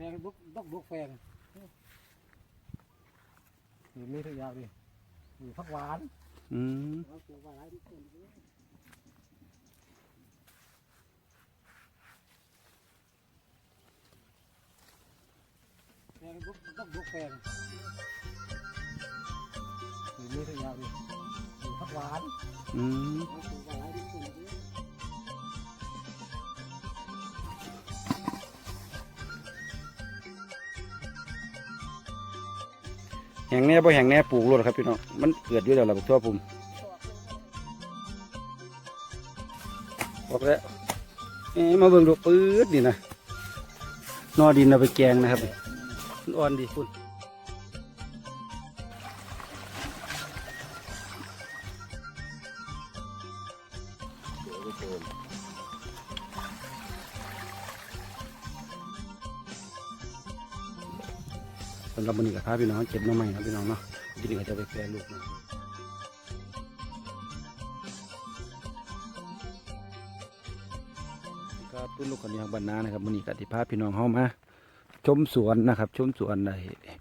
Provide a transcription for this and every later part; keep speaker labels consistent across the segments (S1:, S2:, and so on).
S1: แฟงบุกดอกบุกแฟงนี่มีทุกอย่างดิมีผักหวา แห่
S2: งแน่บ่แห่งแน่ปลูกรดครับพี่น้องมันเกิดอยู่แล้วล่ะบักทั่วผมบอกแล้วเอ้มาเบิ่งดูปื๊ดนี่นะนอดินเอาไปแกงนะครับอ่อนดีคุณ หรับวันนี้กับพาพี่น้องเก็บน้ำใหม่ครับพี่น้องเนาะทีนี้ก็จะไปแปรรูปนะก็ตุ้นลูกคนนี้ของบรรณานะครับวันนี้กับที่พาพี่น้องเข้ามาชมสวนนะครับชมสวนใน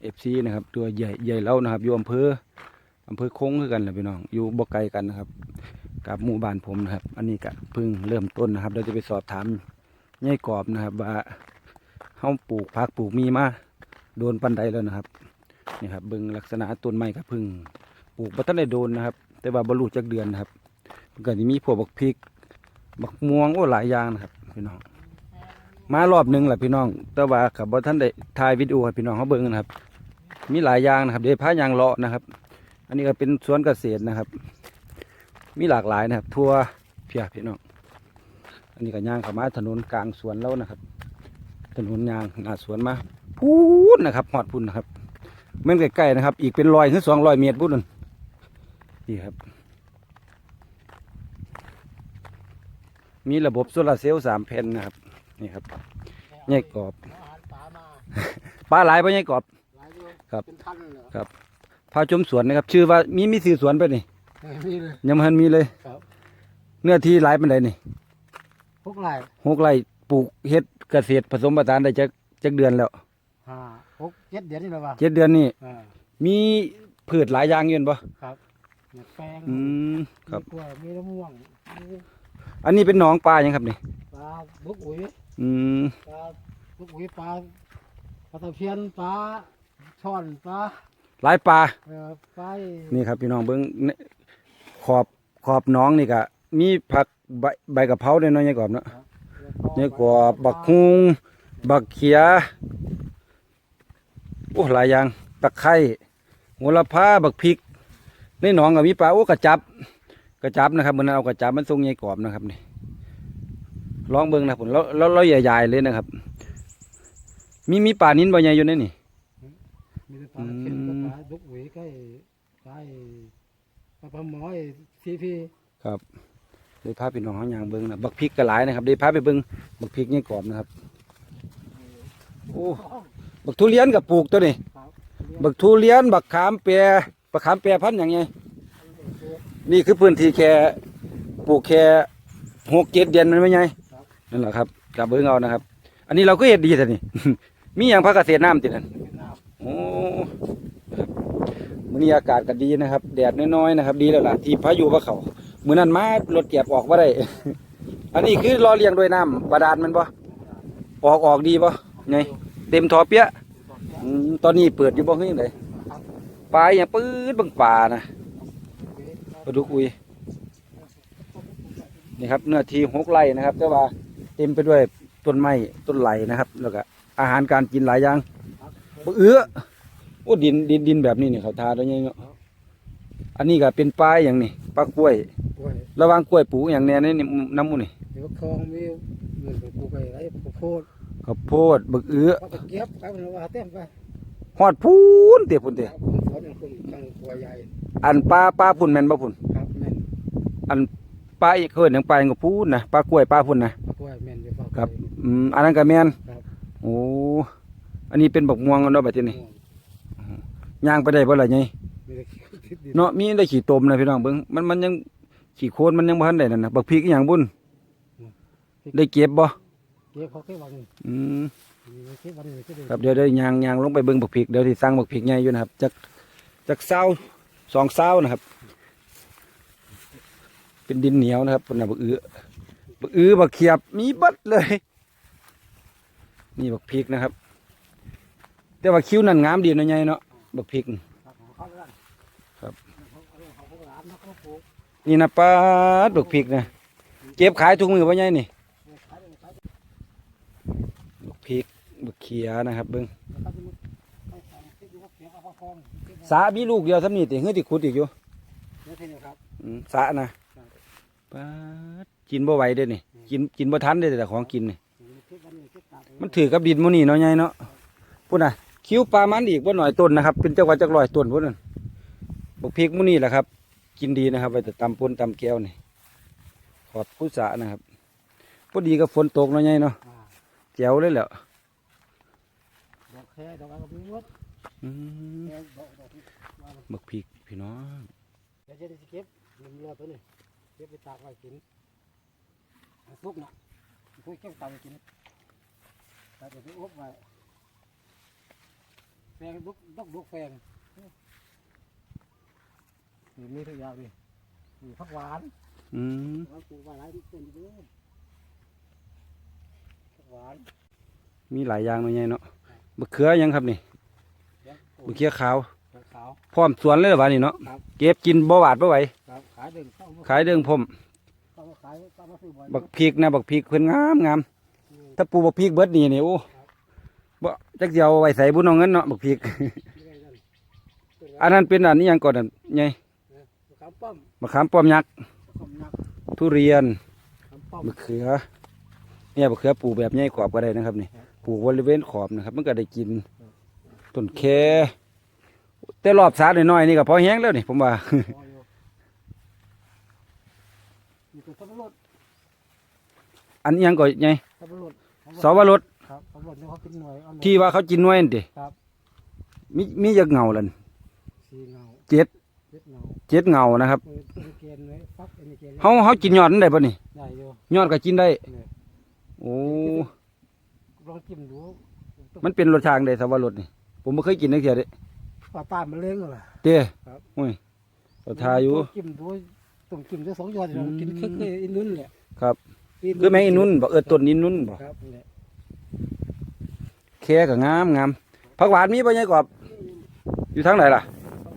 S2: เอฟซีนะครับตัวใหญ่ใหญ่เล่านะครับอยู่อำเภออำเภอคงคือกันแหละพี่น้องอยู่บ่ไกลกันนะครับ กับหมู่บ้านผมนะครับ อันนี้ก็เพิ่งเริ่มต้นนะครับ เราจะไปสอบถามยายกรอบนะครับ ว่าเฮาปลูกผักปลูกมีมา โดนปันใดแล้วนะครับนี่ครับเบิ่งลักษณะต้นไม้ก็เพึ่งปลูกมาตั้งแต่โดนนะครับ แต่ว่าบรรลุจากเดือนนะครับมันก็จะมีพวกบักพริก บักม่วงโอ้หลายอย่างนะครับพี่น้อง มารอบหนึ่งแหละพี่น้อง แต่ว่ากับ่ท่านได้ถ่ายวิดีโอให้พี่น้องเขาเบิ่งนะครับ มีหลายอย่างนะครับเดี๋ยวพายางเลาะนะครับ อันนี้ก็เป็นสวนเกษตรนะครับ มีหลากหลายนะครับ ทั่วเพียพี่น้องอันนี้ก็ย่างเข้ามาถนนกลางสวนแล้วนะครับ ถนนยางหน้าสวนมา พูนนะครับหอดพุ่นนะครับแม่นใกล้ๆนะครับ อีกเป็นร้อยถึงสองร้อยเมตรพุ่นนนี่ครับ มีระบบโซลาร์เซลล์สามแผ่นนะครับ นี่ครับแยกกรอบ
S1: อาหารป่ามา
S2: ปลาหลายปะเนี่ยกรอบ
S1: หลายอยู่
S2: ครับ
S1: เป็นพันเลยเหรอ
S2: ครับพาชมสวนนะครับ ชื่อว่ามีมีสื่อสวนไปนี่
S1: เออนี่เลย
S2: ยังไมันมีเลย
S1: ครับ
S2: เนื้อที่หลายเป็นไดนี่
S1: พวกไร
S2: หกไร่ปลูกเฮ็ดเกษตรผสมผสานได้จักจักเดือนแล้ว
S1: ห้าหกเจ็ดเดือนนี่แหละวะ
S2: เจ็ดเดือนนี่
S1: อ่า
S2: มีพืชหลายอย่างอยืนบ่
S1: ครับมีแป้ง
S2: อืมครับ
S1: มีกล้วยมีมะม่วงมี
S2: อันนี้เป็นหนองปลายังครับนี่
S1: ปลาบุกอุ๋ย
S2: อืม
S1: ปลาบุกอุ๋ยปลาปลาตะเพียนปลาช่อนปลา
S2: หลายปลา
S1: เอ่อปลา
S2: นี่ครับพี่น้องเบิ้งเนี่ยขอบขอบหน้องนี่ก็มีผักใบใบกะเพราด้วยเนาะยายกรอบเนาะยายกรอบบักฮุงบักเขียโอ้หลายอย่างตะไคร้โหระพาบักพริกในหนองก็มีปลาโอ้กระจับ กระจับนะครับมันเอากระจับมันทรงยายกรอบนะครับนี่ลองเบิ้งนะผมแล้วแล้วแล้วใหญ่ๆเลยนะครับ มีมีปลานิ้นบ่ใหญ่อยู่ในนี่
S1: มีแต่ปลาตะเพียน
S2: อืม
S1: ปลาบุกอุ๋ยใกล้ใกล้ปลาปลาหมอยซีพี
S2: ครับได้พาพี่น้องเขาย่างเบิ้งนะบักพริกก็หลายนะครับได้พาไปเบิ้งบักพริกนี่กรอบนะครับ โอ้ บักทุเรียนกับปลูกตัวนี้
S1: ครับ
S2: บักทุเรียนบักขามเปียบักขามเปียพันธุ์อย่างไงนี่คือพื้นที่แค่ปลูกแค่หกเจ็ดเดือนมันไม่ไงนั่นแหละครับกับเบิ้งเอานะครับ อันนี้เราก็เห็ดดีแต่นี่มีอย่างพักเกษตรน้ำติดนั่นโอ้ครับมื้อนี้อากาศก็ดีนะครับ แดดน้อยๆนะครับ ดีแล้วล่ะที่พายุว่าเขามื้อนั้นมารถเก็บออกบ่ได้อันนี้คือรอเลี้ยงด้วยน้ำบาดาลแมันบ่ออกออกดีบ่ไง เต็มทอเปียะอืมตอนนี้เปิดอยู่บ่เฮ้ยเลยปลาอย่างปื๊ดเบังป่านะปลาดุกอุยนี่ครับเนื้อที่หกไร่นะครับแต่ว่าเต็มไปด้วยต้นไม้ต้นไหลนะครับแล้วก็อาหารการกินหลายอย่างบ่เอื้อโอ้ดินดินดินแบบนี้นี่เขาทาได้ยังเนาะอันนี้ก็เป็นปลาอย่างนี้ปลากล้วย
S1: กล้วย
S2: ระหว่างกล้วยปลูกอย่างแน่นี่น้ำมูนี่
S1: มีฟักทองมีเงินไปปลูกไปไรข้าวโพด
S2: ข้าวโพดบักเอื้อ
S1: ก็ไปเก็บไปมันว่าเต็มไป
S2: ฮอดพูนเตียพุ่นเตีย
S1: ครับผมขอเป็นคนตั้งกล้วยใหญ่
S2: อันปลาปลาพุ่นแม่นบ่พุ่น
S1: ครับแม่น
S2: อันปลาอีกเคินอย่างปลาอย่างก็พูนนะปลากล้วยปลาพุ่นนะ
S1: กล้วยแม่นอยู่ฟัง
S2: ครับ อืมอันนั้นก็แม่น
S1: ครับ
S2: โอ้อันนี้เป็นบักม่วงเนาะบัดนี้ย่างไปได้บ่ล่ะไง
S1: มีแต่คิดดิน
S2: เนาะมีได้ขี้ตมนะพี่น้องเบิ่งมันมันยังขี้โคลนมันยังบ่ทันได้นั่นน่ะบักพริกอหย่างบุญได้เก็บบ่
S1: เก็บเขาแค่วัน
S2: อืม
S1: มีไว้เก็บวันนี้เก็บ
S2: ครับเดี๋ยวเดี๋ยวยางยางลงไปเบิ่งบักพริกเดี๋ยวที่สร้างบักพริกใหญ่อยู่นะครับจากจากเศร้าสองเศร้านะครับ เป็นดินเหนียวนะครับเป็นบักอื้อบักอื้อบักเขียบมีเบัดเลย นี่บักพริกนะครับ แต่ว่าคิ้วนั่นงามดีเนาะใหญ่เนาะบักพริก
S1: ครับของเขาแล้วกัน
S2: ครับ
S1: เขาเอาของเขาหลานนะเขาปลูก
S2: นี่นะป้าดบักพริกนะเก็บขายทุกมือป่ะใหญ่นี่
S1: ขายได้ขายได้
S2: บักพริก บักเขียนะครับเบิ่ง
S1: เขาจะมุดเขาของเก็บอยู่เขาเก็บเอาเขาคลองเก็บไว้
S2: สามีลูกเดียวทำนี่ติเฮือติขุดอีกอยู่
S1: เดี๋ยวทีนี้ครับ
S2: อืมสานะครับป้าดกินบ่ไหวเด้อนี่กินกินบ่ทันเด้อแต่ของกินนี่
S1: เก็บวันนี้เก็บตากไว้
S2: มันถือกับดินหมูนี่เนาะใหญ่เนาะพุ่นน่ะคิ้วปลามันอีกบ่หน่อยต้นนะครับ เป็นจังหวัดจักร้อยต้นพุ่นนั่นบักพริกหมูนี่แหละครับ กินดีนะครับไว้แต่ตำปนตำแก้วนี่ขอดผู้สานะครับพอดีกับฝนตกเนาะใหญ่เนาะ
S1: อ่า
S2: แจ๋วเลยแหละ
S1: ดอก แค่ดอกอะไรก็มีหมด
S2: อืม
S1: แค่ดอกดอกว่ามัน
S2: บักพริกพี่น้อง
S1: เดี๋ยวจะได้เก็บมันรอตัวนี้เก็บไปตากไว้กินเอาซุกเนาะคุยเก็บตากไว้กินตากไปอบไว้แฟงดุกดอกดุกแฟงนี่มีทุกอย่างดิมีผักหวาน
S2: อืม
S1: เราปลูกไว้หลายต้นเยอะผักหวาน
S2: มีหลายอย่างเนาะใหญ่เนาะ บักเขือยังครับนี่
S1: แล้วปลู
S2: บั
S1: ก
S2: กเขือขาว
S1: ขาว
S2: พร้อมสวนเลยเหรอวะนี่เนาะ
S1: ครับ
S2: เก็บกินบ่หวาดบ่ไหว
S1: ครับขายเดินเข้ามา
S2: ขายเด้งพร้อม
S1: เข้ามาขายเข้ามาซื้อบ่อย
S2: บักพริกนะบักพริกเพิ่นงามงาม
S1: อืม
S2: ถ้าปลูกบักพริกเบิดนี่นี่โอ้บ่จักสิเอาไว้ใส่บุญเอาเงินเนาะบักพริก
S1: ไม่ได้นั่นเป็น
S2: อันนั้นเป็นอันนี้ยังก่อนนั่นไง
S1: ขามป้อม
S2: มะขามป้อมยักษ์
S1: ขามยักษ์
S2: ทุเรียน
S1: ขามป้อม
S2: มะเขือ เนี่ยมะเขือปลูกแบบใหญ่ขอบก็ได้นะครับนี่ ปลูกบริเวณขอบนะครับ มันก็ได้กินต้นแคแต่รอบสาหน่อยๆนี่ก็พอแห้งแล้วนี่ผมว่า
S1: พออยู่มีตัวสับปะรด
S2: อันยังก็ไง
S1: สับปะรด
S2: สวรส
S1: ครับสับปะรดเนี่ยเขากินหน่วยเอาหน่วย
S2: ที่ว่าเขากินน้อยนั่นติ
S1: ครับ
S2: มีมีจักเงาลัน
S1: สีเงา
S2: เจ็ด
S1: เจ็ดเงา
S2: เจ็ดเงานะครับ
S1: เออเป็นเกณฑ์ไว้ฟักเป็นเกณฑ์
S2: เฮาเฮากินยอดนั่นได้ป่ะนี่
S1: ได้อยู่
S2: ยอดก็กินได้
S1: เนี่ย
S2: โอ้
S1: ล องจิ้มดู
S2: มันเป็นรสชาติใดสวรสนี่ ผมไม่เคยกินนักเทียเด้
S1: ปลาต้านมันเลี้ยงเหรอ
S2: เต้
S1: ครับ
S2: โอ้ยเราทาอยู่
S1: ต้มจิ้มดูต้มจิ้มด้วยสองยอดเรากินคึกเลยอินนุ่นแหละ
S2: ครับคือแม่งอินุ่นบอกเออต้นอินุ่นบอก
S1: ครับนี่แหละ
S2: แค่ก็งามงามผักหวานมีป่ะยายกอบ อยู่ทางไหนล่ะ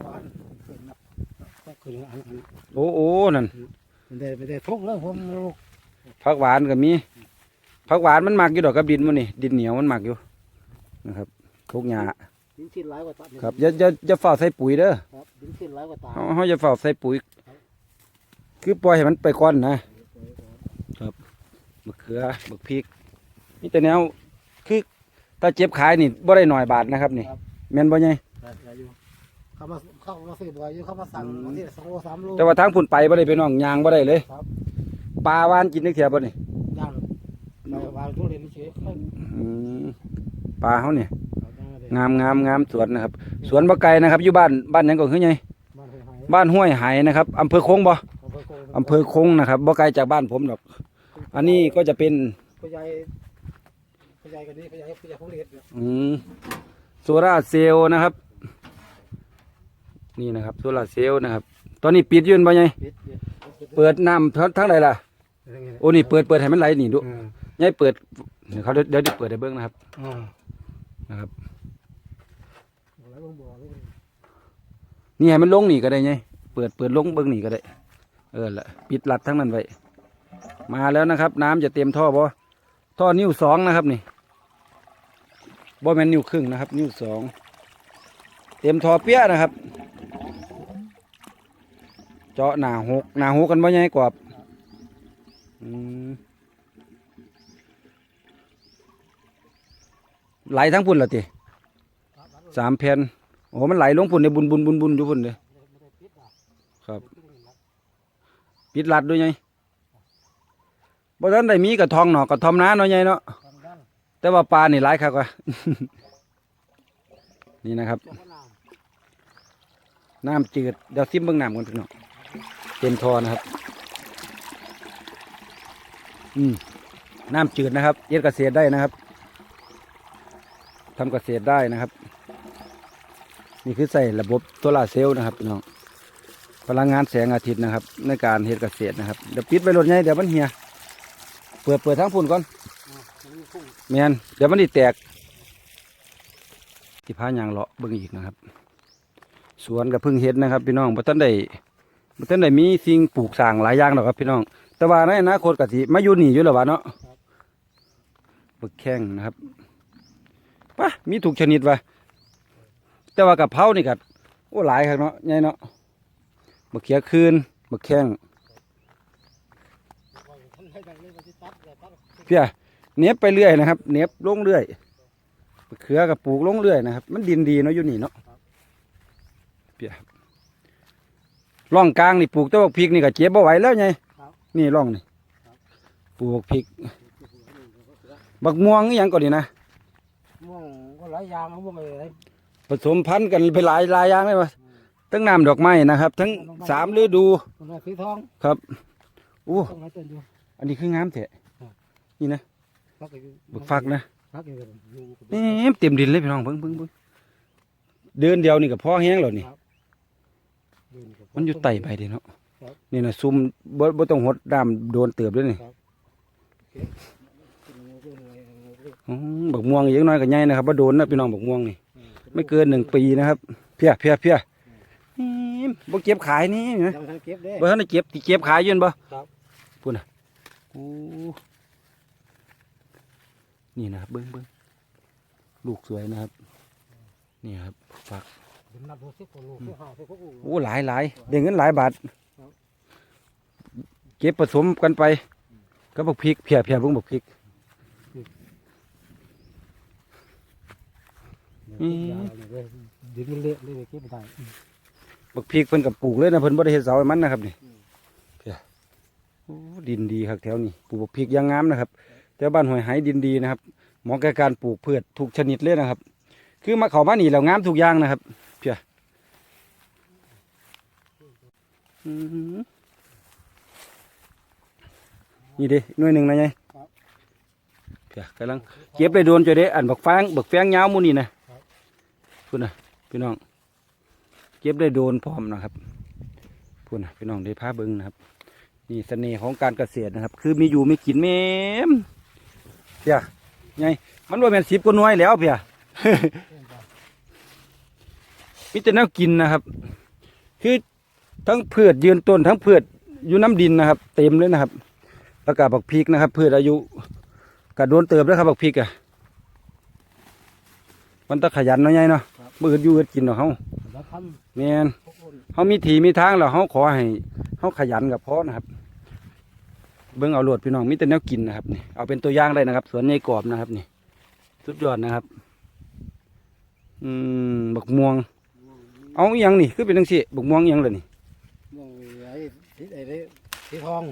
S1: หวานขึ้นนะก็ขึ้นอันอัน
S2: โอ้โอ้นั่น
S1: ไม่ได้ไม่ได้ทุกข์แล้วผมลูก
S2: ผักหวานก็มี ผักหวานมันหมักอยู่ดอกกับดินมันนี่ดินเหนียวมันหมักอยู่นะครับทุกหญ้า
S1: ดินชิ้นหลายกว่าตาเนี่ย
S2: ครับอย่าอย่าอย่าเฝ้าใส่ปุ๋ยเด้อ
S1: ครับดินชิ้นหลายกว่าตา
S2: เฮาเฮาอย่าเฝ้าใส่ปุ๋ย คือปล่อยให้มันไปก่อนนะครับมะเขือมะพริกนี่แต่แนวคือถ้าเจ็บขายนี่บ่ได้หน่อยบาทนะครับนี่แม่นบ่ไง
S1: ได้ได้อยู่เขามาเขามาซื้อบ่อยอยู่เขามาสั่งบางทีสองโลสามโล
S2: แต่ว่าทางพุ่นไปบ่ได้ไปน้องยางบ่ได้เลย
S1: ครับ
S2: ปลาวานกินนึกเถียบ่นี่
S1: ย่าง เราวางทุเรียนเฉยๆเขา
S2: อืมปลาเฮาเนี่ย
S1: เอาได้เลย
S2: งามงามงามสวนนะครับ สวนบ่ไกลนะครับอยู่บ้านบ้านหยังก็คือไง
S1: บ้านเฮยหาย
S2: บ้านห้วยไหนะครับอำเภอคงบ่
S1: อำเภอโกง
S2: อำเภอคงนะครับบ่ไกลจากบ้านผมดอกอันนี้ก็จะเป็น
S1: ผู้ใหญ่ผู้ใหญ่กันนี้ผู้ใหญ่ผู้ใหญ่ของเรียนเนี่ย
S2: อืมโซลาร์เซลล์นะครับ นี่นะครับโซลาร์เซลล์นะครับ ตอนนี้ปิดอยืนบ่ไง
S1: ปิดปิดปิด
S2: เปิดน้ำทั้งทั้งใดล่ะ
S1: อย่างเงี้ย
S2: โอ้นี่เปิดเปิดให้มันไหลนี่ดู
S1: อืม
S2: ยายเปิดเดี๋ยวเขาเดี๋ยวเดี๋ยวเปิดให้เบิ่งนะครับ
S1: อืม
S2: นะครับ
S1: แล้วลงบ่อเลย
S2: นี่ให้มันลงนี่ก็ได้ไงเปิดเปิดลงเบิ่งนี่ก็ได้ เออละปิดหลัดทั้งนั้นไว้มาแล้วนะครับ น้ำจะเต็มท่อบ่ท่อนิ้วสองนะครับนี่บ่แม่นนิ้วครึ่งนะครับ นิ้วสองเต็มท่อเปี้ยนะครับ เจาะหนาหกหนาหกกันบ่ใหญ่กว่าอืม ไหลทั้งพุ่นละติสามแผ่นโอ้มันไหลลงพุ่นในบุญบุญบุญบุญอยู่พุ่นเลย
S1: ไม่ได้ปิดอะ
S2: ครับปิดลัดด้วยไงบ่ทันได้มีกระทองหนอกกระทอมน้าเนาะไงเนาะ
S1: ทำได้
S2: แต่ว่าปลานี่หลายคักว่ะนี่นะครับ
S1: เจ้าพระนาม
S2: น้ำจืดเดี๋ยวซิมเบิ่งน้ำกันพี่น้องเต็มทอนะครับ อืมน้ำจืดนะครับ เย็ดเกษตรได้นะครับ ทำเกษตรได้นะครับ นี่คือใส่ระบบโซลาร์เซลล์นะครับพี่น้องพลังงานแสงอาทิตย์นะครับ ในการเฮ็ดเกษตรนะครับเดี๋ยวปิดไปรถไงเดี๋ยวมันเหี่ยเปิดเปิดทั้งฝุ่นก่อน
S1: อ่ามันมีพุ่ง
S2: แมนเดี๋ยวมันดิแตกที่พายางเลาะเบิ่งอีกนะครับ สวนกับพึ่งเฮ็ดนะครับ พี่น้องบ่ทันได้บ่ทันได้มีสิ่งปลูกสร้างหลายอย่างหรอกครับ พี่น้อง แต่ว่าในอนาคตก็สิมาอยู่นี่อยู่แล้ววะเนาะบึกแข้งนะครับ ปะมีถูกชนิดวะแต่ว่ากะเพรานี่ก็โอ้หลายครับเนาะใหญ่เนาะบักเขียคืนบักแข้ง
S1: เพี
S2: ยเน็บไปเรื่อยนะครับ เน็บลงเรื่อยบักเขือกับปลูกลงเรื่อยนะครับ มันดินดีเนาะอยู่นี่เนาะเพียร่องกลางนี่ปลูกแต้บักพริกนี่ก็เจ็บบ่ไหวแล้วไงนี่ร่องนี่ปลูกพริกบักม่วงอหยังก่อนนี่นะ
S1: ม่วงก็หลายอย่างเอาม่วงอะไร
S2: ผสมพันธุ์กันไปหลายหลายอย่างเลยวะทั้งน้ำดอกไม้นะครับ ทั้งสามฤดู
S1: มันว่าสีทอง
S2: ครับอู้
S1: ต้องให้ต้นอยู่
S2: อันนี้คืองามแท้นี่นะ
S1: ฟักอยู่
S2: บักฟักนะ
S1: ฟักอยู่กับยุงกับ
S2: แหมเต็มดินเลยพี่น้องเบิ่งเบิ่งเบิ่งเดินเดียวนี่ก็พอแห้งแล้วนี่
S1: ยุงกับ
S2: มันอยู่ไต่ไปเด้เนาะ
S1: ครับ
S2: นี่นะซุ่มบ่บ่ต้องหดดามโดนเติบด้วยนี่อืม บักม่วงอย่างน้อยก็ใหญ่นะครับบ่โดนนะพี่น้องบักม่วงนี่ไม่เกินหนึ่งปีนะครับ เพียเพียเพียอืมบ่เก็บขายนี่นะ
S1: ยังทันเก็บเด้
S2: บ่ทันได้เก็บที่เก็บขายอยืนบ่
S1: ครับ
S2: พูดน่ะโอ้นี่นะครับเบิ่งเบิ่งลูกสวยนะครับ นี่ครับฝัก
S1: เดี๋ยวนับดูสิคนลูกสิห้าสิบหกลูก
S2: โอ้หลายหลายได้เงินหลายบาท
S1: ครับ
S2: เก็บผสมกันไปก็บักพริกเพียเพียเบิ่งบักพริก อืม
S1: ยาวเลยเว้ยดินมันเละเลยเก็บไม่ได้
S2: บักพริกเพิ่นกับปลูกเลยนะเพิ่นบ่ได้เฮ็ดเสาให้มันนะครับนี่
S1: อืม
S2: เพียโอ้ดินดีครับแถวนี้ปลูกบักพริกอยังงามนะครับแถวบ้านห้วยไหดินดีนะครับเหมาะแก่การปลูกพืชทุกชนิดเลยนะครับ คือมาเข้ามานี่แล้วงามทุกอย่างนะครับเพียอืมนี่เด้หน่วยหนึ่งนะไงเพียกำลังเก็บได้โดนจะได้อันบักฟางบักแฟงยาวหมูนี่นะ พูนะพี่น้อง เก็บได้โดนพร้อมนะครับพูนะพี่น้องได้พาเบิ้งนะครับ นี่เสน่ห์ของการเกษตรนะครับ คือมีอยู่มีกินแม่มเพียไงมันว่าเป็นสิบก็น้อยแล้วเพียมีแต่แนวกินนะครับ คือทั้งพืชยืนต้นทั้งพืชอยู่น้ำดินนะครับ เต็มเลยนะครับแล้วก็บักพริกนะครับพืชอายุก็โดนเติบแล้วครับบักพริกอะมันต้องขยันเนาะไงเนาะ มือดอยู่อึดกินเนาะเฮา
S1: แล้วท
S2: แม่นำ
S1: พวกคน
S2: เฮามีทีมีทางแล้วเฮาขอให้เฮาขยันกับพ่อนะครับ เบิ่งเอาโลดพี่น้องมีแต่แนวกินนะครับนี่เอาเป็นตัวอย่างได้นะครับ สวนใหญ่กรอบนะครับนี่สุดยอดนะครับ อืมบักม่วง เอาอหยังนี่คือเป็นจังซี่บักม่วงอหยังเลยนี่
S1: ม่วงไอ้สีไอ้นี่สีทอง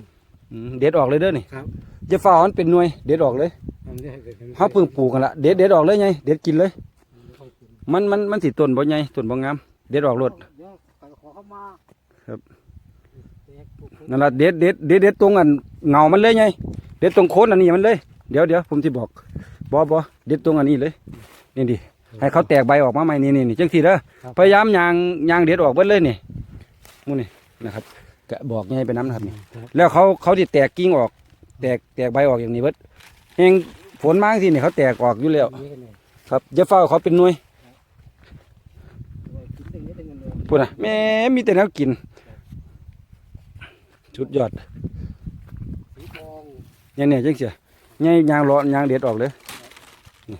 S2: อืมเด็ดออกเลยเด้อนี่
S1: ครับ
S2: อย่าฝ่ามันเป็นหน่วย เด็ดออกเลย
S1: อันนี้ให้ป็น
S2: เฮาเพิ่งปลูกกันละเด็ดเด็ดออกเลยไงเด็ดกินเลย
S1: ค่อยกิน
S2: มันมันมันสิต้นบ่ใหญ่ต้นบ่งามเด็ดออกรถ
S1: เดี๋ยวขอเข้ามา
S2: ครับ
S1: แตกปลูก
S2: นั่นล่ะเด็ดเด็ดเด็ดเด็ดตรงอันเงามันเลยไงเด็ดตรงโคนอันนี้มันเลยเดี๋ยวเดี๋ยวผมสิบอกบ่บ่เด็ดตรงอันนี้เลยนี่ดิให้เขาแตกใบออกมาใหม่นี่นี่นี่จังซี่เด้อ
S1: ครับ
S2: พยายามยางยางเด็ดออกเบิดเลยนี่มูนี่นะครับกะบอกไงไปน้ำนะครับนี่
S1: ครับ
S2: แล้วเขาเขาสิแตกกิ่งออก แตกแตกใบออกอย่างนี้เบิดแหงฝนมาจังซี่นี่เขาแตกออกอยู่แล้ว
S1: นี่กันเนี่ย
S2: ครับอย่าเฝ้าเขาเป็นหน่วย
S1: กินได้เยอะได้เงินเดือน
S2: พูดนะแม่มีแต่แนวกินสุดยอด
S1: สีทอง
S2: เนี่ยเนี่ยจังเสียเนี่ยยางเลาะยางเด็ดออกเลยนี่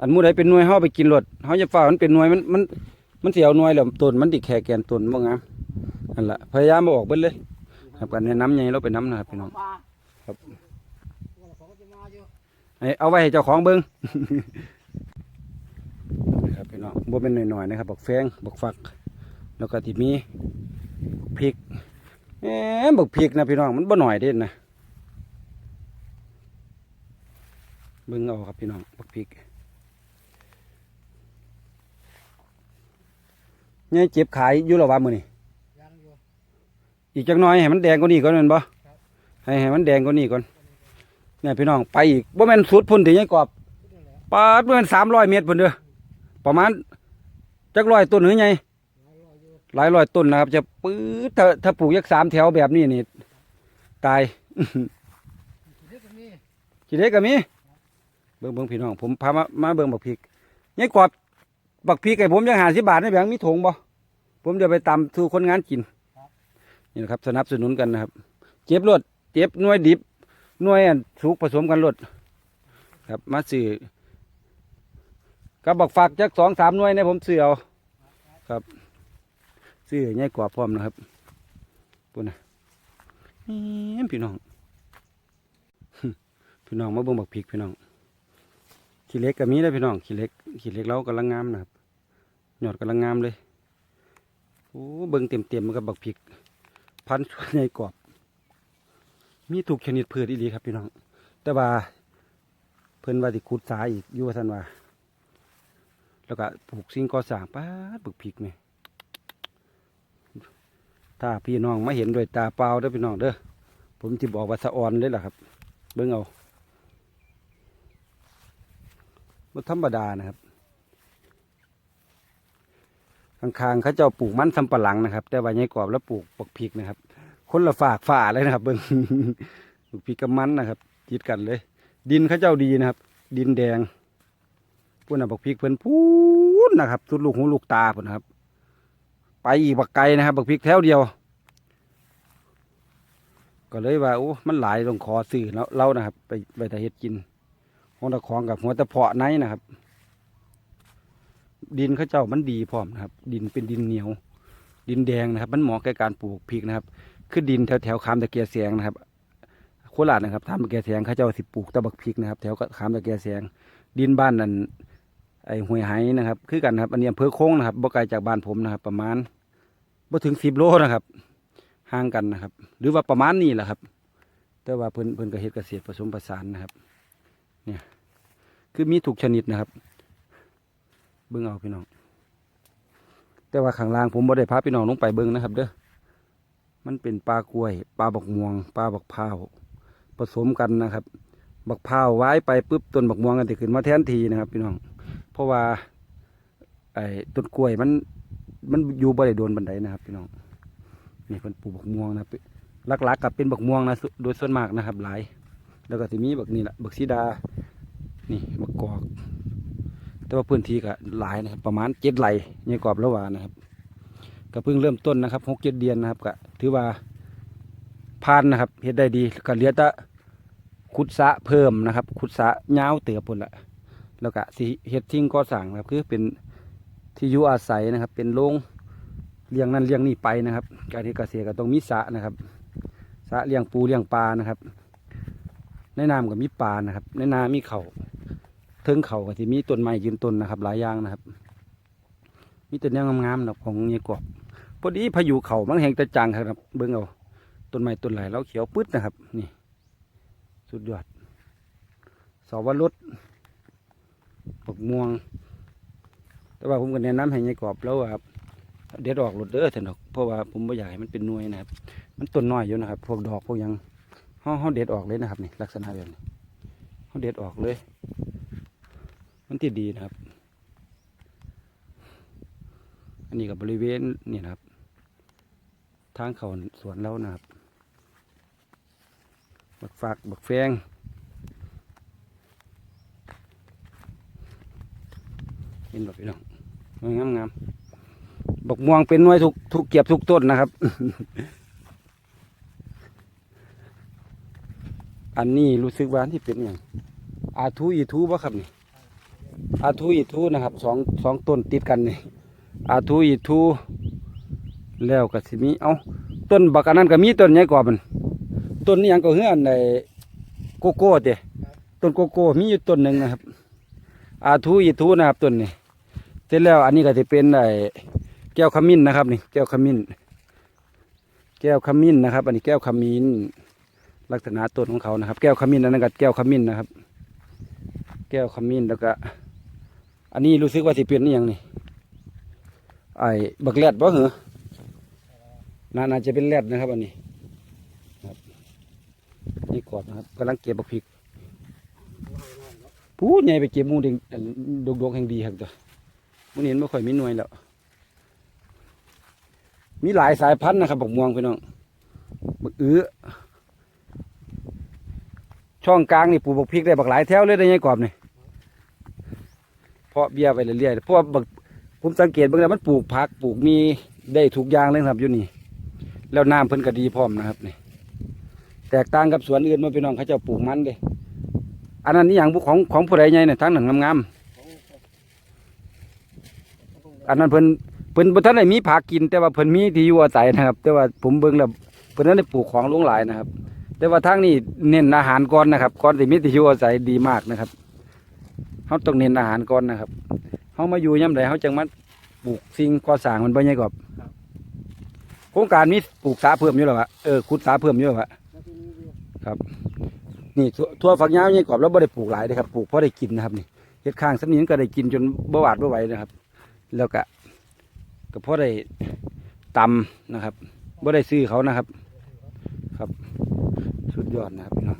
S2: อันหมูใดเป็นหน่วยเฮาไปกินรดเฮาจะฝ่ามันเป็นหน่วยมันมันมันเสียวหน่วยแล้วต้นมันติแค่แกนต้นบ่งามนั่นล่ะพยายามบ่ออกเบิดเลยครับกันแนะนำไงเราไปน้ำนะครับพี่น้อง
S1: มา
S2: ครับ
S1: วันละสองก็จะมาอยู่
S2: ให้เอาไว้ให้เจ้าของเบิ่งครับพี่ น้องบ่เป็นหน่อยๆนะครับบักแฟงบักฟัก แล้วก็ที่มีบักพริกแหมบักพริกนะพี่น้องมันบ่หน่อยเด้นะเบิ่งเอาครับพี่น้องบักพริกเนี่ยเจ็บขายอยู่แล้วว่ามื้อนี้
S1: ยังอยู่
S2: อีกจักหน่อยให้มันแดงกว่านี้ก่อนแม่นบ่
S1: ครับ
S2: ให้ให้มันแดงกว่านี้ก่อนเนี่ยพี่น้องไปอีกบ่แม่นสุดพุ่นถึงยังกรอบ
S1: นี่แหละ
S2: ไปปาดเมื่อสามร้อยเมตรพุ่นเด้อ ประมาณจักร้อยต้นหรือไงหลายร้อยต้นนะครับ จะปื๊ดถ้าถ้าปลูกยักสามแถวแบบนี้นี่ตาย
S1: นี่ก็มี
S2: ขี้เล็กก็มีเบิ่งเบิ่งพี่น้อง ผมพามามาเบิ่งบักพริกยังกรอบบักพริกไอ้ผมยังหาสิบบาทในแบงมีถุงบ่ผมเดี๋ยวไปตำสู่คนงานกินนี่นะครับสนับสนุนกันนะครับ เจ็บรถเจ็บหน่วยดิบหน่วยอันสุกผสมกันรถครับมาซื้อ ก็บักฝากจักสองสามหน่วยเนี่ยผมซื้อเอาครับซื้อใหญ่กว่าพร้อมนะครับปุ่นนะนี่พี่น้อง พี่น้องมาเบิ่งบักพริกพี่น้องขี้เล็กก็มีเลยพี่น้องขี้เล็กขี้เล็กเรากำลังงามนะครับหยอดกำลังงามเลยโอ้เบิ่งเต็มเต็มมันกับบักพริก พันธุ์ส่วนใหญ่กรอบ มีถูกชนิดพืชอีหลีครับพี่น้อง แต่ว่าเพิ่นว่าสิขุดสาอีกอยู่ว่าซั่นว่า แล้วก็ปลูกสิ่งก่อสร้างป้าดบักพริกนี่ถ้าพี่น้องมาเห็นด้วยตาเปล่าเด้อพี่น้องเด้อผมจะบอกว่าสะออนเลยล่ะครับ เบิ่งเอาบ่ธรรมดานะครับข้างๆเขาเจ้าปลูกมันสำปะหลังนะครับ แต่ว่าใหญ่กรอบแล้วปลูกปักพริกนะครับ คนละฝากฝ่าเลยนะครับ เบิ่งปลูกพริกกับมันนะครับจิดกันเลย ดินเขาเจ้าดีนะครับ ดินแดง พวกน่ะบักพริกเพิ่นพูนนะครับสุดลูกหูลูกตาพุ่นครับ ไปอีกบักไกลนะครับบักพริกแถวเดียว ก็เลยว่าโอ้มันหลายลงคอสื่อแล้วเล่านะครับ ไปไปต่เฮ็ดกินหัวตะคองกับหัวตะเพาะไนนะครับ ดินเขาเจ้ามันดีพร้อมนะครับ ดินเป็นดินเหนียว ดินแดงนะครับ มันเหมาะแก่การปลูกพริกนะครับคือดินแถวแถวคามตะเกียแสงนะครับโคราชนะครับทามตะเกียแสงเขาเจ้าสิปลูกตะบักพริกนะครับ แถวคามตะเกียแสงดินบ้านนั่น ไอ้ห้วยไหนะครับ คือกันครับ อันนี้อำเภอโค้งนะครับบ่ไกลจากบ้านผมนะครับ ประมาณบ่ถึงสิบโลนะครับ ห่างกันนะครับ หรือว่าประมาณนี้แหละครับ แต่ว่าเพิ่นเพิ่นก็เฮ็ดเกษตรผสมผสานนะครับ เนี่ย คือมีถูกชนิดนะครับ เบิ่งเอาพี่น้อง แต่ว่าข้างล่างผมบ่ได้พาพี่น้องลงไปเบิ่งนะครับ เด้อ มันเป็นปลากล้วย ปลาบักม่วง ปลาบักพร้าวผสมกันนะครับ บักพร้าวไว้ไปปุ๊บต้นบักม่วงกันจะขึ้นมาแทนทีนะครับ พี่น้อง เพราะว่า ไอ้ต้นกล้วยมัน มันอยู่บ่ได้โดนบันไดนะครับพี่น้องนี่เป็นปลูกบักม่วงนะครับหลักๆกับเป็นบักม่วงนะโดยส่วนมากนะครับ หลาย แล้วก็จะมีบักนี่แหละบักซีดา นี่บักกอก แต่ว่าพื้นที่ก็หลายนะครับ ประมาณเจ็ดไร่เนี่ยกรอบละหว่านะครับก็เพิ่งเริ่มต้นนะครับหกเจ็ดเดือนนะครับก็ถือว่าผ่านนะครับเฮ็ดได้ดีก็เหลือแต่ขุดสะเพิ่มนะครับ ขุดสระยาวเตือพุ่นละ แล้วก็สิเฮ็ดทิ้งก่อสร้างนะครับ คือเป็นที่อยู่อาศัยนะครับ เป็นโรงเลี้ยงนั่นเลี้ยงนี่ไปนะครับการเฮ็ดเกษตรก็ต้องมีสระนะครับสระเลี้ยงปูเลี้ยงปลานะครับ ในน้ำก็มีปลานะครับ ในนามีเขาเทิงเขาก็สิมีต้นไม้ยืนต้นนะครับ หลายอย่างนะครับ มีต้นแนวงามๆนะครับของเงียกบพอดีพายุเขามันแหงต่จังครับ เบิ่งเอาต้นไม้ต้นไหลแล้วเขียวปึ๊ดนะครับ นี่ สุดยอดสวรส ปกม่วง แต่ว่าผมก็แนะนำให้ยายกรอบแล้วว่าเด็ดออกหลุดเด้อเถอะดอกเพราะว่าผมไม่อยากให้มันเป็นหน่วยนะครับ มันต้นน้อยอยู่นะครับ พวกดอกพวกยังห้องเด็ดออกเลยนะครับนี่ลักษณะแบบนี้ห้อเด็ดออกเลย มันที่ดีนะครับ อันนี้กับบริเวณนี่นะครับ ทางเขาสวนแล้วนะครับ บักฝากบักแฟง ห็นแบบพี่น้องงามงามๆบักม่วงเป็นน่วยทุกทุกเก็บทุกต้นนะครับ อันนี้รู้สึกว่าที่เป็นอย่างอาทูอีทูบ่ครับนี่ อาทูอีทูนะครับสองสองต้นติดกันนี่ อาทูอีทู แล้วก็สิมีเอาต้นบักอันนั้นก็มีต้นใหญ่กว่ามัน ต้นนี้ยังก็เฮือนในโกโก้เด้ต้นโกโก้มีอยู่ต้นหนึ่งนะครับ อาทูอีทูนะครับต้นนี้ เสร็จแล้วอันนี้ก็จะเป็นไอ้แก้วขมิ้นนะครับนี่แก้วขมิ้น แก้วขมิ้นนะครับ อันนี้แก้วขมิ้น ลักษณะต้นของเขานะครับ แก้วขมิ้นอันนั้นก็แก้วขมิ้นนะครับ แก้วขมิ้นแล้วก็ อันนี้รู้สึกว่าสิเป็นนี่ยังนี่ไอ้บักแรดบ่เหรอน่าจะเป็นแรดนะครับ อันนี้ครับนี่กอดนะครับกำลังเก็บบักพริกผู้ใหญ่ไปเก็บมูเด็งดกดกๆแห่งดีครับตัว มันเห็นไม่ค่อยมีหน่วยแล้ว มีหลายสายพันธุ์นะครับบักม่วงพี่น้องบักอื้อช่องกลางนี่ปลูกบักพริกได้บักหลายแถวเลยได้ยังกรอบนี่เพาะเบี้ยไปเรื่อยๆเพราะว่าบักผมสังเกตบางแล้วมันปลูกผักปลูกมีได้ทุกอย่างเลยครับอยู่นี่แล้วน้ำเพิ่นก็ดีพร้อมนะครับนี่แตกต่างกับสวนอื่นมาพี่น้องเขาจะปลูกมันเด้อันนั้นนี่อย่างพวกของของผู้ใดใหญ่เนี่ยทั้งหนังงามๆ อันนั้นเพิ่นเพิ่นบ่ทันได้มีผักกิน แต่ว่าเพิ่นมีที่อยู่อาศัยนะครับ แต่ว่าผมเบิ่งแล้วเพิ่นนั้นได้ปลูกของหลวงหลายนะครับ แต่ว่าทางนี้เน้นอาหารก่อนนะครับก่อนสิมีที่อยู่อาศัยดีมากนะครับเฮาต้องเน้นอาหารก่อนนะครับเฮามาอยู่ยามใดเฮาจังมาปลูกสิ่งก่อสร้างมันบ่ใหญ่กว่าโครงการมีปลูกสาเพิ่มอยู่แล้วะเออขุดสาเพิ่มอยู่แล้วะ
S1: แล้วที่นี่
S2: ทั่วฝักยาวใหญ่กรอบแล้วบ่ได้ปลูกหลายนะครับปลูกเพราะได้กินนะครับนี่เฮ็ดข้างสำนี้ก็ได้กินจนบ่หวาดบ่ไหวนะครับ แล้วก็ก็พอได้ตำนะครับบ่ได้ซื้อเขานะครับ ครับ สุดยอดนะครับพี่นะ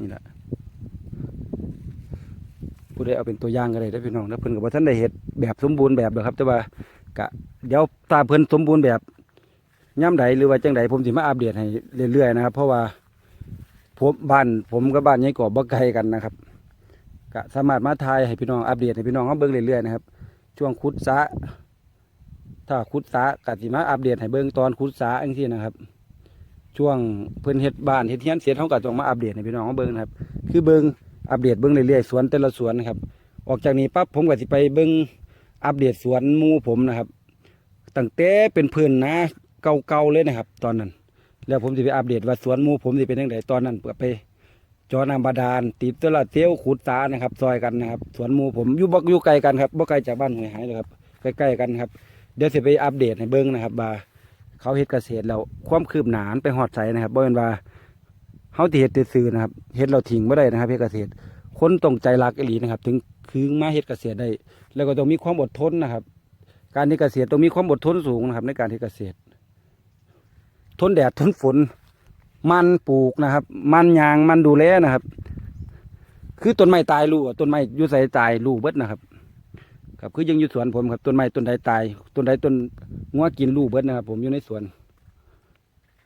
S2: นี่แหละผู้ใดเอาเป็นตัวอย่างก็ได้เด้พี่น้องแล้วเพิ่นก็บ่ทันได้เฮ็ดแบบสมบูรณ์แบบหรอกครับ แต่ว่าก็เดี๋ยวถ้าเพิ่นสมบูรณ์แบบย่ำใดหรือว่าจังใดผมสิมาอัปเดตให้เรื่อยๆนะครับ เพราะว่าผมบ้านผมกับบ้านยายกอบบ่ไกลกันนะครับ ก็สามารถมาทายให้พี่น้องอัปเดตให้พี่น้องเขาเบิ่งเรื่อยๆนะครับ ช่วงขุดสะถ้าขุดสะก็สิมาอัปเดตให้เบิ่งตอนขุดสะจังซี่นะครับ ช่วงเพิ่นเฮ็ดบ้านเฮ็ดเฮียนเสร็จเขาก็ต้องมาอัปเดตให้พี่น้องเบิ่งนะครับ คือเบิ่งอัปเดตเบิ่งเรื่อยๆสวนแต่ละสวนนะครับ ออกจากนี้ปั๊บผมก็สิไปเบิ่งอัปเดตสวนหมู่ผมนะครับตั้งแต่เป็นเพื่อนนะเก่าๆเลยนะครับ ตอนนั้น แล้วผมจะไปอัปเดตว่าสวนหมูผมจะเป็นยังไงตอนนั้นเปิดไป จอน้ำบาดาลติดตลาดเตี้ยวขุดตานะครับ ซอยกันนะครับ สวนหมูผมอยู่บ่อยู่ไกลกันครับบ่ไกลจากบ้านหวยหายเลยครับใกล้ๆกันครับเดี๋ยวจะไปอัปเดตให้เบิ้งนะครับว่าเขาเฮ็ดเกษตรแล้วความคืบหนานไปหอดใสนะครับบ่เป็นว่าเขาที่เฮ็ดซื่อๆนะครับเฮ็ดเราทิ้งบ่ได้นะครับเฮ็ดเกษตร คนต้องใจรักอีหลีนะครับ ถึงถึงมาเฮ็ดเกษตรได้ แล้วก็ต้องมีความอดทนนะครับ การเฮ็ดเกษตรต้องมีความอดทนสูงนะครับ ในการเฮ็ดเกษตร ทนแดดทนฝน มันปลูกนะครับ มันยางมันดูแลนะครับ คือต้นไม้ตายรู้ต้นไม้อยุใส่ตายรู้เบิดนะครับครับคือยังอยู่สวนผมครับต้นไม้ต้นใดตายต้นใดต้นงัวกินรูเบิดนะครับ ผมอยู่ในสวน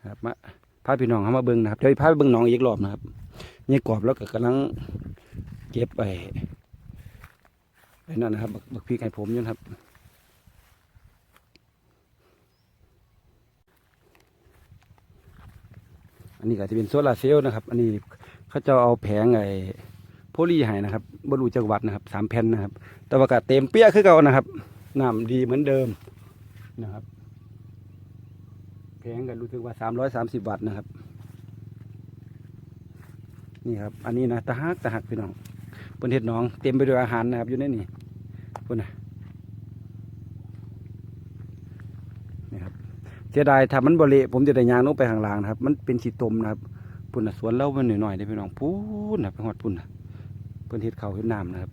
S2: ครับมาพาพี่น้องเข้ามาเบิ้งนะครับเดี๋ยวพาไปเบิ้งน้องอีกรอบนะครับนี่กรอบแล้วก็กำลังเก็บไปไอ้นั่นนะครับบักบักพริกให้ผมอยู่นะครับ อันนี้ก็จะเป็นโซลาร์เซลล์นะครับ อันนี้เขาจะเอาแผงไอ้โพลีให้นะครับบรรลุจักรวัดนะครับสามแผ่นนะครับ แต่ว่าก็เต็มเปี้ยคือเก่านะครับน้ำดีเหมือนเดิมนะครับแผงก็รู้สึกว่าสามร้อยสามสิบวัตต์นะครับ นี่ครับ อันนี้นะตะหักตะหักพี่น้องเพิ่นเฮ็ดหน้องเต็มไปด้วยอาหารนะครับอยู่ในนี่พุ่นนะนี่ครับ เสียดายถ้ามันบริผมจะได้ยางลงไปข้างล่างนะครับ มันเป็นสีตมนะครับพุ่นสวนเล่ามันหน่อยๆได้พี่น้องพูนนะไปหอดพุ่นนะเพิ่นเฮ็ดเขาเฮ็ดน้ำนะครับ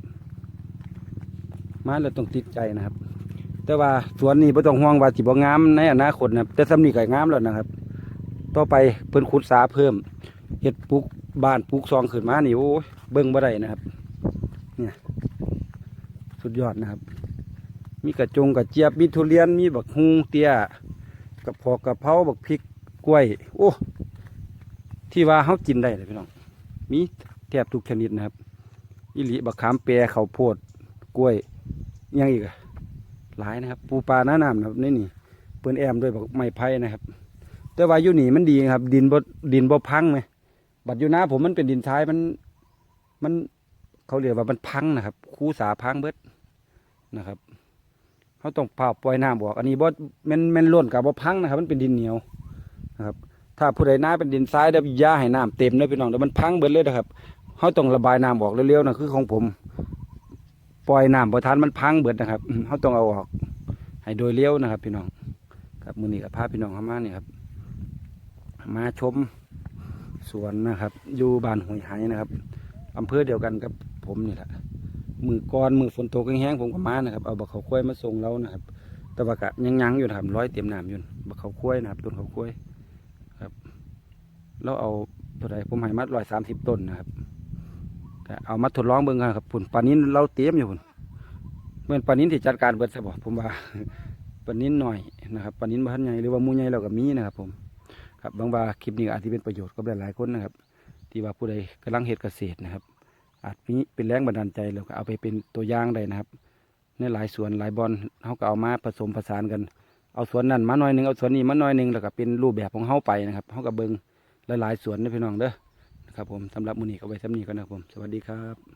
S2: มาแล้วต้องติดใจนะครับ แต่ว่าสวนนี้ไม่ต้องห่วงว่าสิบ่งามในอนาคตนะแต่สำนีก็งามแล้วนะครับ ต่อไปเพิ่นขุดสาเพิ่มเฮ็ดปลูกบ้านปลูกซองขึ้นมานี่โอ้ยเบิ่งบ่ได้นะครับเนี่ยสุดยอดนะครับ มีกระจงกระเจี๊ยบมีทุเรียนมีบักฮุงเตี้ย กับพอกกะเพราบักพริกกล้วย โอ้ที่ว่าเขากินได้เลยพี่น้องมีแทบทุกชนิดนะครับอิลิบักขามแปรข้าโพดกล้วยยังอีกหลายนะครับ ปูปลาหน้าน้ำนะครับนี่นี่เปิ้นแอมด้วยบักไม้ไผ่นะครับ แต่ว่าอยู่นี่มันดีครับ ดินบ่ดินบ่พังไหมบัดอยู่หน้าผมมันเป็นดินทรายมันมันเขาเรียกว่ามันพังนะครับ คูสาพังเบิดนะครับ เขาต้องเผาปล่อยน้ำออก อันนี้บ่แมันแมันล้นกับบ่พังนะครับ มันเป็นดินเหนียวนะครับ ถ้าผู้ใดหน้าเป็นดินทรายเดี๋ยวย่าให้น้ำเต็มเลยพี่น้องเดี๋ยวมันพังเบิดเลยนะครับเขาต้องระบายน้ำออกเร็วๆนะคือของผม ปล่อยน้ำประทานมันพังเบิดนะครับเขาต้องเอาออก ให้โดยเร็วนะครับ พี่น้อง ครับมือนี้กับพาพี่น้องเข้ามาเนี่ยครับ มาชมสวนนะครับ อยู่บ้านหวยหายนะครับอำเภอเดียวกันกับผมนี่แหละ มือก้อนมือฝนตกแห้งๆผมก็มานะครับเอาบักเขาควายมาส่งเรานะครับแต่ว่ากะยังยังอยู่นะครับร้อยเต็มน้ำอยู่บักเขาควายนะครับต้นเขาควายครับเราเอาเท่าไหรผมให้มัดร้อยสามสิบต้นนะครับเอามาทดลองเบิ่งกันครับพุ่นปานิ้นเราเตรียมอยู่พุ่นเมื่อปานิ้นที่จัดการเบิดซะบ่ผมว่าปานิ้นหน่อยนะครับปานิ้นบ่ทันใหญ่หรือว่ามูใหญ่เราก็มีนะครับ ผม ครับบางว่าคลิปนี้อาจจะเป็นประโยชน์กับหลายๆคนนะครับ ที่ว่าผู้ใดกำลังเฮ็ดเกษตรนะครับ อาจมีเป็นแรงบันดาลใจแล้วก็เอาไปเป็นตัวอย่างได้นะครับในหลายสวนหลายบอลเขาก็เอามาผสมผสานกัน เอาสวนนั่นมาหน่อยหนึ่งเอาสวนนี้มาหน่อยหนึ่งแล้วก็เป็นรูปแบบของเขาไปนะครับเขาก็เบิงหลายๆสวนนะพี่น้องเด้อนะครับผมสำหรับมูนี่ก็ไว้สำนี้ก่อนนะครับผมสวัสดีครับ